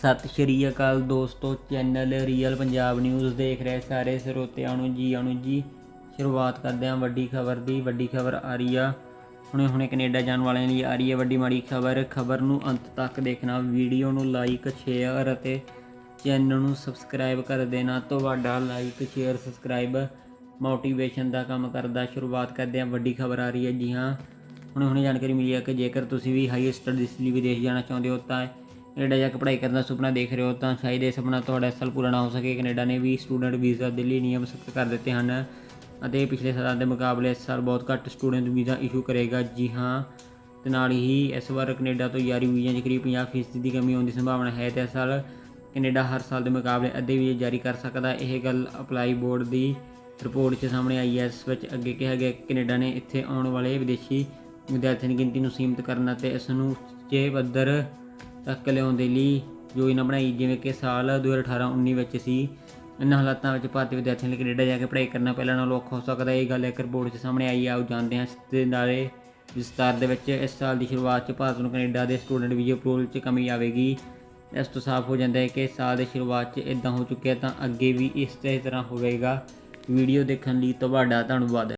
ਸਤਿ ਸ਼੍ਰੀ ਅਕਾਲ ਦੋਸਤੋ channel real Punjab news ਦੇਖ ਰਹੇ ਸਾਰੇ ਸਰੋਤਿਆਂ ਨੂੰ ਜੀ ਆਣੂ ਜੀ। ਸ਼ੁਰੂਆਤ ਕਰਦੇ ਹਾਂ ਵੱਡੀ ਖਬਰ ਦੀ। ਵੱਡੀ ਖਬਰ ਆ ਰਹੀ ਆ। ਹੁਣੇ ਹੁਣੇ ਕੈਨੇਡਾ ਜਾਣ ਵਾਲਿਆਂ ਲਈ ਆ ਰਹੀ ਹੈ ਵੱਡੀ ਮਾੜੀ ਖਬਰ। ਖਬਰ ਨੂੰ ਅੰਤ ਤੱਕ ਦੇਖਣਾ, ਵੀਡੀਓ ਨੂੰ ਲਾਈਕ ਸ਼ੇਅਰ ਅਤੇ ਚੈਨਲ ਨੂੰ ਸਬਸਕ੍ਰਾਈਬ ਕਰ ਦੇਣਾ। ਤੁਹਾਡਾ ਲਾਈਕ ਸ਼ੇਅਰ ਸਬਸਕ੍ਰਾਈਬ ਮੋਟੀਵੇਸ਼ਨ ਦਾ ਕੰਮ ਕਰਦਾ। ਸ਼ੁਰੂਆਤ ਕਰਦੇ ਹਾਂ ਵੱਡੀ ਖਬਰ ਆ ਰਹੀ ਹੈ ਜੀ ਹਾਂ। ਹੁਣੇ ਹੁਣੇ ਜਾਣਕਾਰੀ ਮਿਲੀ ਹੈ ਕਿ ਜੇਕਰ ਤੁਸੀਂ ਵੀ ਹਾਈ ਸਟੱਡੀਜ਼ ਲਈ ਵਿਦੇਸ਼ ਜਾਣਾ ਚਾਹੁੰਦੇ ਹੋ ਤਾਂ ਕੈਨੇਡਾ ਜਾ ਕੇ ਪੜ੍ਹਾਈ ਕਰਨ ਦਾ ਸੁਪਨਾ ਦੇਖ ਰਹੇ ਹੋ ਤਾਂ ਸ਼ਾਇਦ ਇਹ ਸੁਪਨਾ ਤੁਹਾਡਾ ਇਸ ਸਾਲ ਪੂਰਾ ਨਾ ਹੋ ਸਕੇ। ਕੈਨੇਡਾ ਨੇ ਵੀ ਸਟੂਡੈਂਟ ਵੀਜ਼ਾ ਦੇ ਲਈ ਨਿਯਮ ਸਖਤ ਕਰ ਦਿੱਤੇ ਹਨ ਅਤੇ ਪਿਛਲੇ ਸਾਲਾਂ ਦੇ ਮੁਕਾਬਲੇ ਇਸ ਸਾਲ ਬਹੁਤ ਘੱਟ ਸਟੂਡੈਂਟ ਵੀਜ਼ਾ ਇਸ਼ੂ ਕਰੇਗਾ। ਜੀ ਹਾਂ, ਤੇ ਨਾਲ ਹੀ ਇਸ ਵਾਰ ਕੈਨੇਡਾ ਤੋਂ ਯਾਰੀ ਵੀਜ਼ਿਆਂ 'ਚ ਕਰੀਬ 50% ਦੀ ਕਮੀ ਆਉਣ ਦੀ ਸੰਭਾਵਨਾ ਹੈ ਤੇ ਇਸ ਸਾਲ ਕੈਨੇਡਾ ਹਰ ਸਾਲ ਦੇ ਮੁਕਾਬਲੇ ਅੱਧੇ ਵੀਜ਼ੇ ਜਾਰੀ ਕਰ ਸਕਦਾ। ਇਹ ਗੱਲ ਅਪਲਾਈ ਬੋਰਡ ਦੀ ਰਿਪੋਰਟ 'ਚ ਸਾਹਮਣੇ ਆਈ ਹੈ, ਇਸ ਵਿੱਚ ਅੱਗੇ ਕਿਹਾ ਗਿਆ ਕਿ ਕੈਨੇਡਾ ਨੇ ਇੱਥੇ ਆਉਣ ਵਾਲੇ ਵਿਦੇਸ਼ੀ ਵਿਦਿਆਰਥੀਆਂ ਦੀ ਗਿਣਤੀ ਨੂੰ ਸੀਮਿਤ ਕਰਨ ਅਤੇ ਇਸ ਨੂੰ ਜੇ ਪੱਧਰ ਤੱਕ ਲਿਆਉਣ ਦੇ ਲਈ ਯੋਜਨਾ ਬਣਾਈ, ਜਿਵੇਂ ਕਿ ਸਾਲ 2018-19 ਵਿੱਚ ਸੀ। ਇਹਨਾਂ ਹਾਲਾਤਾਂ ਵਿੱਚ ਭਾਰਤੀ ਵਿਦਿਆਰਥੀਆਂ ਲਈ ਕੈਨੇਡਾ ਜਾ ਕੇ ਪੜ੍ਹਾਈ ਕਰਨਾ ਪਹਿਲਾਂ ਨਾਲੋਂ ਔਖਾ ਹੋ ਸਕਦਾ ਹੈ। ਇਹ ਗੱਲ ਇੱਕ ਰਿਪੋਰਟ 'ਚ ਸਾਹਮਣੇ ਆਈ ਹੈ ਆਓ ਜਾਣਦੇ ਹਾਂ ਇਸ ਦੇ ਨਾਲੇ ਵਿਸਤਾਰ ਦੇ ਵਿੱਚ ਇਸ ਸਾਲ ਦੀ ਸ਼ੁਰੂਆਤ 'ਚ ਭਾਰਤ ਨੂੰ ਕੈਨੇਡਾ ਦੇ ਸਟੂਡੈਂਟ ਵੀਜ਼ਾ ਅਪਰੂਵਲ 'ਚ ਕਮੀ ਆਵੇਗੀ। ਇਸ ਤੋਂ ਸਾਫ਼ ਹੋ ਜਾਂਦਾ ਹੈ ਕਿ ਸਾਲ ਦੇ ਸ਼ੁਰੂਆਤ 'ਚ ਇਦਾਂ ਹੋ ਚੁੱਕਿਆ ਤਾਂ ਅੱਗੇ ਵੀ ਇਸ ਤਰ੍ਹਾਂ ਹੋਵੇਗਾ। ਵੀਡੀਓ ਦੇਖਣ ਲਈ ਤੁਹਾਡਾ ਧੰਨਵਾਦ।